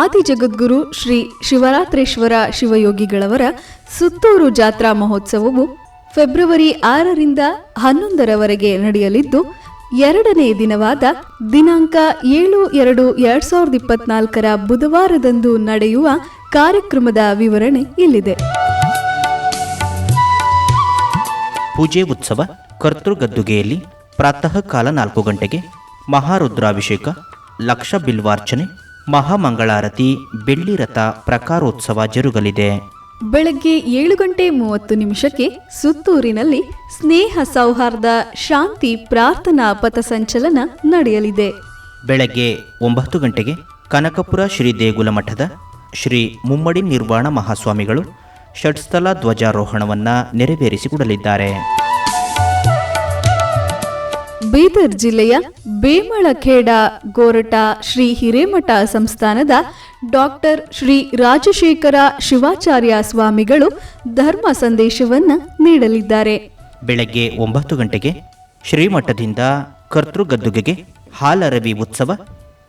ಆದಿ ಜಗದ್ಗುರು ಶ್ರೀ ಶಿವರಾತ್ರೇಶ್ವರ ಶಿವಯೋಗಿಗಳವರ ಸುತ್ತೂರು ಜಾತ್ರಾ ಮಹೋತ್ಸವವು ಫೆಬ್ರವರಿ ಆರರಿಂದ ಹನ್ನೊಂದರವರೆಗೆ ನಡೆಯಲಿದ್ದು, ಎರಡನೇ ದಿನವಾದ ದಿನಾಂಕ ಏಳು ಎರಡು ಎರಡ್ ಸಾವಿರದ ಇಪ್ಪತ್ನಾಲ್ಕರ ಬುಧವಾರದಂದು ನಡೆಯುವ ಕಾರ್ಯಕ್ರಮದ ವಿವರಣೆ ಇಲ್ಲಿದೆ. ಪೂಜೆ ಉತ್ಸವ ಕರ್ತೃಗದ್ದುಗೆಯಲ್ಲಿ ಪ್ರಾತಃ ಕಾಲ ನಾಲ್ಕು ಗಂಟೆಗೆ ಮಹಾರುದ್ರಾಭಿಷೇಕ, ಲಕ್ಷ ಬಿಲ್ವಾರ್ಚನೆ ಮಹಾಮಂಗಳಾರತಿ ಬೆಳ್ಳಿ ರಥ ಪ್ರಕಾರೋತ್ಸವ ಜರುಗಲಿದೆ. ಬೆಳಗ್ಗೆ ಏಳು ಗಂಟೆ ಮೂವತ್ತು ನಿಮಿಷಕ್ಕೆ ಸುತ್ತೂರಿನಲ್ಲಿ ಸ್ನೇಹ ಸೌಹಾರ್ದ ಶಾಂತಿ ಪ್ರಾರ್ಥನಾ ಪಥಸಂಚಲನ ನಡೆಯಲಿದೆ. ಬೆಳಗ್ಗೆ ಒಂಬತ್ತು ಗಂಟೆಗೆ ಕನಕಪುರ ಶ್ರೀ ದೇಗುಲ ಮಠದ ಶ್ರೀ ಮುಮ್ಮಡಿ ನಿರ್ವಾಣ ಮಹಾಸ್ವಾಮಿಗಳು ಷಟ್ಸ್ಥಲ ಧ್ವಜಾರೋಹಣವನ್ನು ನೆರವೇರಿಸಿಕೊಡಲಿದ್ದಾರೆ. ಬೀದರ್ ಜಿಲ್ಲೆಯ ಬೇಮಳಖೇಡ ಗೋರಟ ಶ್ರೀ ಹಿರೇಮಠ ಸಂಸ್ಥಾನದ ಡಾಕ್ಟರ್ ಶ್ರೀ ರಾಜಶೇಖರ ಶಿವಾಚಾರ್ಯ ಸ್ವಾಮಿಗಳು ಧರ್ಮ ಸಂದೇಶವನ್ನ ನೀಡಲಿದ್ದಾರೆ. ಬೆಳಗ್ಗೆ ಒಂಬತ್ತು ಗಂಟೆಗೆ ಶ್ರೀಮಠದಿಂದ ಕರ್ತೃಗದ್ದುಗೆಗೆ ಹಾಲರವಿ ಉತ್ಸವ.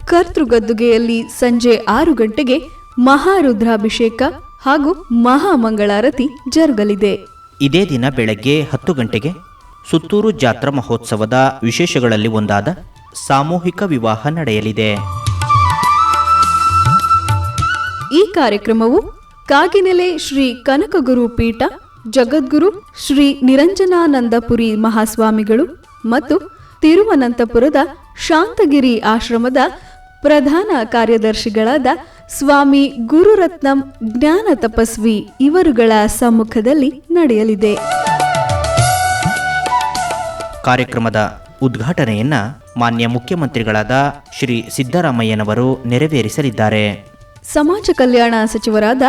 ಕರ್ತೃಗದ್ದುಗೆಯಲ್ಲಿ ಸಂಜೆ ಆರು ಗಂಟೆಗೆ ಮಹಾರುದ್ರಾಭಿಷೇಕ ಹಾಗೂ ಮಹಾಮಂಗಳಾರತಿ ಜರುಗಲಿದೆ. ಇದೇ ದಿನ ಬೆಳಗ್ಗೆ ಹತ್ತು ಗಂಟೆಗೆ ಸುತ್ತೂರು ಜಾತ್ರಾ ಮಹೋತ್ಸವದ ವಿಶೇಷಗಳಲ್ಲಿ ಒಂದಾದ ಸಾಮೂಹಿಕ ವಿವಾಹ ನಡೆಯಲಿದೆ. ಈ ಕಾರ್ಯಕ್ರಮವು ಕಾಗಿನೆಲೆ ಶ್ರೀ ಕನಕಗುರು ಪೀಠ, ಜಗದ್ಗುರು ಶ್ರೀ ನಿರಂಜನಾನಂದಪುರಿ ಮಹಾಸ್ವಾಮಿಗಳು ಮತ್ತು ತಿರುವನಂತಪುರದ ಶಾಂತಗಿರಿ ಆಶ್ರಮದ ಪ್ರಧಾನ ಕಾರ್ಯದರ್ಶಿಗಳಾದ ಸ್ವಾಮಿ ಗುರುರತ್ನಂ ಜ್ಞಾನ ತಪಸ್ವಿ ಇವರುಗಳ ಸಮ್ಮುಖದಲ್ಲಿ ನಡೆಯಲಿದೆ. ಕಾರ್ಯಕ್ರಮದ ಉದ್ಘಾಟನೆಯನ್ನ ಮಾನ್ಯ ಮುಖ್ಯಮಂತ್ರಿಗಳಾದ ಶ್ರೀ ಸಿದ್ದರಾಮಯ್ಯನವರು ನೆರವೇರಿಸಲಿದ್ದಾರೆ. ಸಮಾಜ ಕಲ್ಯಾಣ ಸಚಿವರಾದ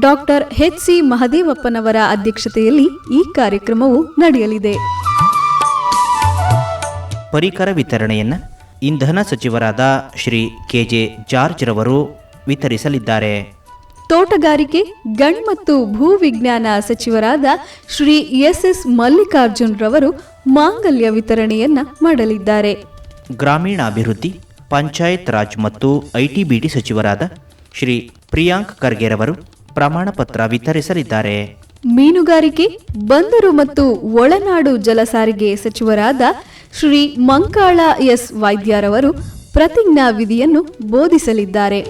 ಡಾಕ್ಟರ್ ಎಚ್ ಸಿ ಮಹದೇವಪ್ಪನವರ ಅಧ್ಯಕ್ಷತೆಯಲ್ಲಿ ಈ ಕಾರ್ಯಕ್ರಮವು ನಡೆಯಲಿದೆ. ಪರಿಕರ ವಿತರಣೆಯನ್ನ ಇಂಧನ ಸಚಿವರಾದ ಶ್ರೀ ಕೆಜೆ ಜಾರ್ಜ್ ರವರು ವಿತರಿಸಲಿದ್ದಾರೆ. ತೋಟಗಾರಿಕೆ ಗಣ್ ಮತ್ತು ಭೂ ವಿಜ್ಞಾನ ಸಚಿವರಾದ ಶ್ರೀ ಎಸ್ ಎಸ್ ಮಲ್ಲಿಕಾರ್ಜುನ್ ರವರು ಮಾಂಗಲ್ಯ ವಿತರಣೆಯನ್ನ ಮಾಡಲಿದ್ದಾರೆ. ಗ್ರಾಮೀಣಾಭಿವೃದ್ಧಿ ಪಂಚಾಯತ್ ರಾಜ್ ಮತ್ತು ಐಟಿಬಿಡಿ ಸಚಿವರಾದ ಶ್ರೀ ಪ್ರಿಯಾಂಕ್ ಖರ್ಗೆರವರು ಪ್ರಮಾಣ ಪತ್ರ ವಿತರಿಸಲಿದ್ದಾರೆ. ಮೀನುಗಾರಿಕೆ ಬಂದರು ಮತ್ತು ಒಳನಾಡು ಜಲಸಾರಿಗೆ ಸಚಿವರಾದ ಶ್ರೀ ಮಂಕಾಳ ಎಸ್ ವೈದ್ಯರವರು ಪ್ರತಿಜ್ಞಾ ವಿಧಿಯನ್ನು ಬೋಧಿಸಲಿದ್ದಾರೆ.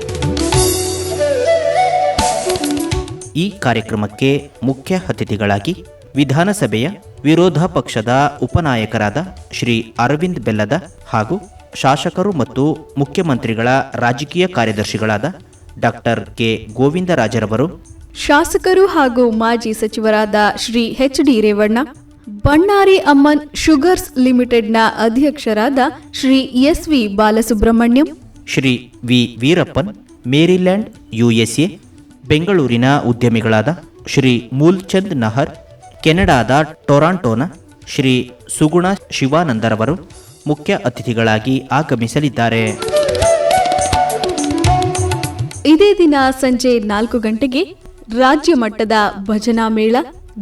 ಈ ಕಾರ್ಯಕ್ರಮಕ್ಕೆ ಮುಖ್ಯ ಅತಿಥಿಗಳಾಗಿ ವಿಧಾನಸಭೆಯ ವಿರೋಧ ಪಕ್ಷದ ಉಪನಾಯಕರಾದ ಶ್ರೀ ಅರವಿಂದ್ ಬೆಲ್ಲದ ಹಾಗೂ ಶಾಸಕರು ಮತ್ತು ಮುಖ್ಯಮಂತ್ರಿಗಳ ರಾಜಕೀಯ ಕಾರ್ಯದರ್ಶಿಗಳಾದ ಡಾಕ್ಟರ್ ಕೆ. ಗೋವಿಂದರಾಜರವರು ಶಾಸಕರು ಹಾಗೂ ಮಾಜಿ ಸಚಿವರಾದ Shri H. D. Revanna Bannari Amman sugars ಲಿಮಿಟೆಡ್ನ ಅಧ್ಯಕ್ಷರಾದ Shri S. V. Balasubramaniam Shri V. Veerappan Maryland USA ಬೆಂಗಳೂರಿನ ಉದ್ಯಮಿಗಳಾದ ಶ್ರೀ ಮೂಲ್ಚಂದ್ ನಹರ್ ಕೆನಡಾದ ಟೊರಾಂಟೋನ ಶ್ರೀ ಸುಗುಣ ಶಿವಾನಂದರವರು ಮುಖ್ಯ ಅತಿಥಿಗಳಾಗಿ ಆಗಮಿಸಲಿದ್ದಾರೆ. ಇದೇ ದಿನ ಸಂಜೆ ನಾಲ್ಕು ಗಂಟೆಗೆ ರಾಜ್ಯ ಮಟ್ಟದ ಭಜನಾ ಮೇಳ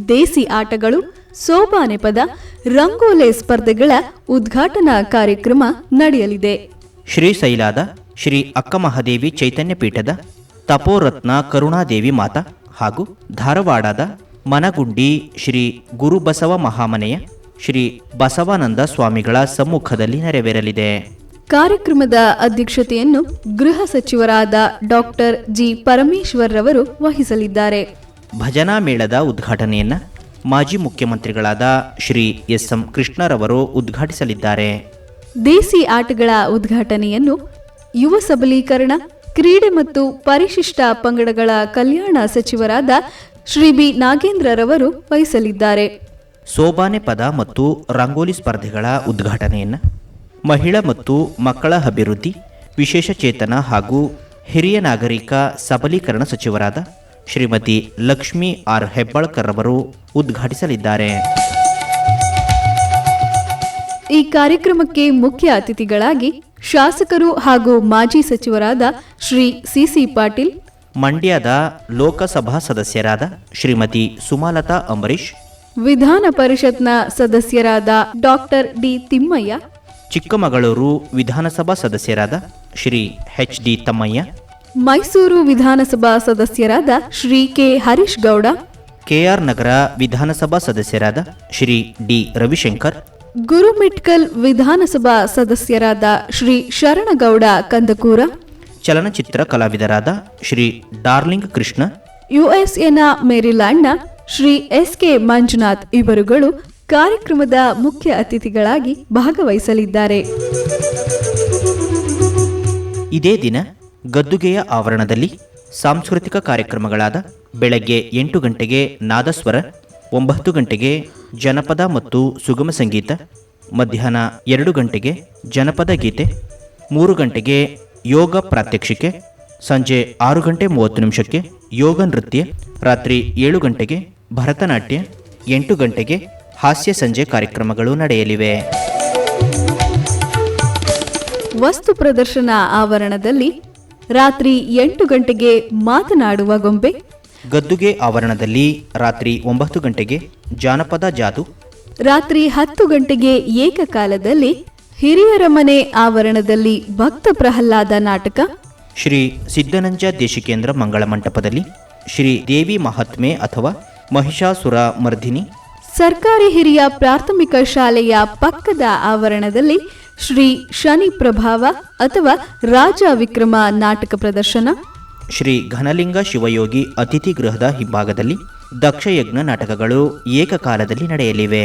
ದೇಸಿ ಆಟಗಳು ಸೋಬಾನೆ ಪದ ರಂಗೋಲೆ ಸ್ಪರ್ಧೆಗಳ ಉದ್ಘಾಟನಾ ಕಾರ್ಯಕ್ರಮ ನಡೆಯಲಿದೆ. ಶ್ರೀಶೈಲಾದ ಶ್ರೀ ಅಕ್ಕಮಹಾದೇವಿ ಚೈತನ್ಯ ಪೀಠದ ತಪೋರತ್ನ ಕರುಣಾದೇವಿ ಮಾತಾ ಹಾಗೂ ಧಾರವಾಡದ ಮನಗುಂಡಿ ಶ್ರೀ ಗುರುಬಸವ ಮಹಾಮನೆಯ ಶ್ರೀ ಬಸವಾನಂದ ಸ್ವಾಮಿಗಳ ಸಮ್ಮುಖದಲ್ಲಿ ನೆರವೇರಲಿದೆ. ಕಾರ್ಯಕ್ರಮದ ಅಧ್ಯಕ್ಷತೆಯನ್ನು ಗೃಹ ಸಚಿವರಾದ ಡಾಕ್ಟರ್ ಜಿ ಪರಮೇಶ್ವರ್ ರವರು ವಹಿಸಲಿದ್ದಾರೆ. ಭಜನಾ ಮೇಳದ ಉದ್ಘಾಟನೆಯನ್ನ ಮಾಜಿ ಮುಖ್ಯಮಂತ್ರಿಗಳಾದ ಶ್ರೀ ಎಸ್ ಎಂ ಕೃಷ್ಣರವರು ಉದ್ಘಾಟಿಸಲಿದ್ದಾರೆ. ದೇಸಿ ಆಟಗಳ ಉದ್ಘಾಟನೆಯನ್ನು ಯುವ ಸಬಲೀಕರಣ ಕ್ರೀಡೆ ಮತ್ತು ಪರಿಶಿಷ್ಟ ಪಂಗಡಗಳ ಕಲ್ಯಾಣ ಸಚಿವರಾದ ಶ್ರೀ ಬಿ ನಾಗೇಂದ್ರರವರು ವಹಿಸಲಿದ್ದಾರೆ. ಸೋಬಾನೆ ಪದ ಮತ್ತು ರಂಗೋಲಿ ಸ್ಪರ್ಧೆಗಳ ಉದ್ಘಾಟನೆಯನ್ನು ಮಹಿಳಾ ಮತ್ತು ಮಕ್ಕಳ ಅಭಿವೃದ್ಧಿ ವಿಶೇಷ ಚೇತನ ಹಾಗೂ ಹಿರಿಯ ನಾಗರಿಕ ಸಬಲೀಕರಣ ಸಚಿವರಾದ ಶ್ರೀಮತಿ ಲಕ್ಷ್ಮಿ ಆರ್ ಹೆಬ್ಬಾಳ್ಕರ್ ಅವರು ಉದ್ಘಾಟಿಸಲಿದ್ದಾರೆ. ಈ ಕಾರ್ಯಕ್ರಮಕ್ಕೆ ಮುಖ್ಯ ಅತಿಥಿಗಳಾಗಿ ಶಾಸಕರು ಹಾಗೂ ಮಾಜಿ ಸಚಿವರಾದ ಶ್ರೀ ಸಿಸಿ ಪಾಟೀಲ್ ಮಂಡ್ಯದ ಲೋಕಸಭಾ ಸದಸ್ಯರಾದ ಶ್ರೀಮತಿ ಸುಮಾಲತಾ ಅಂಬರೀಶ್ ವಿಧಾನ ಪರಿಷತ್ನ ಸದಸ್ಯರಾದ ಡಾಕ್ಟರ್ ಡಿ ತಿಮ್ಮಯ್ಯ ಚಿಕ್ಕಮಗಳೂರು ವಿಧಾನಸಭಾ ಸದಸ್ಯರಾದ ಶ್ರೀ ಎಚ್ ಡಿ ತಮ್ಮಯ್ಯ ಮೈಸೂರು ವಿಧಾನಸಭಾ ಸದಸ್ಯರಾದ Shri K Harish Gowda K R Nagar ವಿಧಾನಸಭಾ ಸದಸ್ಯರಾದ ಶ್ರೀ ಡಿ ರವಿಶಂಕರ್ ಗುರುಮಿಟ್ಕಲ್ ವಿಧಾನಸಭಾ ಸದಸ್ಯರಾದ ಶ್ರೀ ಶರಣಗೌಡ ಕಂದಕೂರ ಚಲನಚಿತ್ರ ಕಲಾವಿದರಾದ ಶ್ರೀ ಡಾರ್ಲಿಂಗ್ ಕೃಷ್ಣ ಯುಎಸ್ಎನ ಮೇರಿಲ್ಯಾಂಡ್ನ ಶ್ರೀ ಎಸ್ ಕೆ ಮಂಜುನಾಥ್ ಇವರುಗಳು ಕಾರ್ಯಕ್ರಮದ ಮುಖ್ಯ ಅತಿಥಿಗಳಾಗಿ ಭಾಗವಹಿಸಲಿದ್ದಾರೆ. ಇದೇ ದಿನ ಗದ್ದುಗೆಯ ಆವರಣದಲ್ಲಿ ಸಾಂಸ್ಕೃತಿಕ ಕಾರ್ಯಕ್ರಮಗಳಾದ ಬೆಳಗ್ಗೆ ಎಂಟು ಗಂಟೆಗೆ ನಾದಸ್ವರ ಒಂಬತ್ತು ಗಂಟೆಗೆ ಜನಪದ ಮತ್ತು ಸುಗಮ ಸಂಗೀತ ಮಧ್ಯಾಹ್ನ ಎರಡು ಗಂಟೆಗೆ ಜನಪದ ಗೀತೆ ಮೂರು ಗಂಟೆಗೆ ಯೋಗ ಪ್ರಾತ್ಯಕ್ಷಿಕೆ ಸಂಜೆ ಆರು ಗಂಟೆ ಮೂವತ್ತು ನಿಮಿಷಕ್ಕೆ ಯೋಗ ನೃತ್ಯ ರಾತ್ರಿ ಏಳು ಗಂಟೆಗೆ ಭರತನಾಟ್ಯ ಎಂಟು ಗಂಟೆಗೆ ಹಾಸ್ಯ ಸಂಜೆ ಕಾರ್ಯಕ್ರಮಗಳು ನಡೆಯಲಿವೆ. ವಸ್ತು ಪ್ರದರ್ಶನ ಆವರಣದಲ್ಲಿ ರಾತ್ರಿ ಎಂಟು ಗಂಟೆಗೆ ಮಾತನಾಡುವ ಗೊಂಬೆ. ಗದ್ದುಗೆ ಆವರಣದಲ್ಲಿ ರಾತ್ರಿ ಒಂಬತ್ತು ಗಂಟೆಗೆ ಜಾನಪದ ಜಾದು. ರಾತ್ರಿ ಹತ್ತು ಗಂಟೆಗೆ ಏಕಕಾಲದಲ್ಲಿ ಹಿರಿಯರ ಮನೆ ಆವರಣದಲ್ಲಿ ಭಕ್ತ ಪ್ರಹ್ಲಾದ ನಾಟಕ. ಶ್ರೀ ಸಿದ್ದನಂಜ ದೇಶಿಕೇಂದ್ರ ಮಂಗಳ ಮಂಟಪದಲ್ಲಿ ಶ್ರೀ ದೇವಿ ಮಹಾತ್ಮೆ ಅಥವಾ ಮಹಿಷಾಸುರ ಮರ್ಧಿನಿ ಸರ್ಕಾರಿ ಹಿರಿಯ ಪ್ರಾಥಮಿಕ ಶಾಲೆಯ ಪಕ್ಕದ ಆವರಣದಲ್ಲಿ ಶ್ರೀ ಶನಿ ಪ್ರಭಾವ ಅಥವಾ ರಾಜ ವಿಕ್ರಮ ನಾಟಕ ಪ್ರದರ್ಶನ. ಶ್ರೀ ಘನಲಿಂಗ ಶಿವಯೋಗಿ ಅತಿಥಿ ಗೃಹದ ಹಿಂಭಾಗದಲ್ಲಿ ದಕ್ಷಯಜ್ಞ ನಾಟಕಗಳು ಏಕಕಾಲದಲ್ಲಿ ನಡೆಯಲಿವೆ.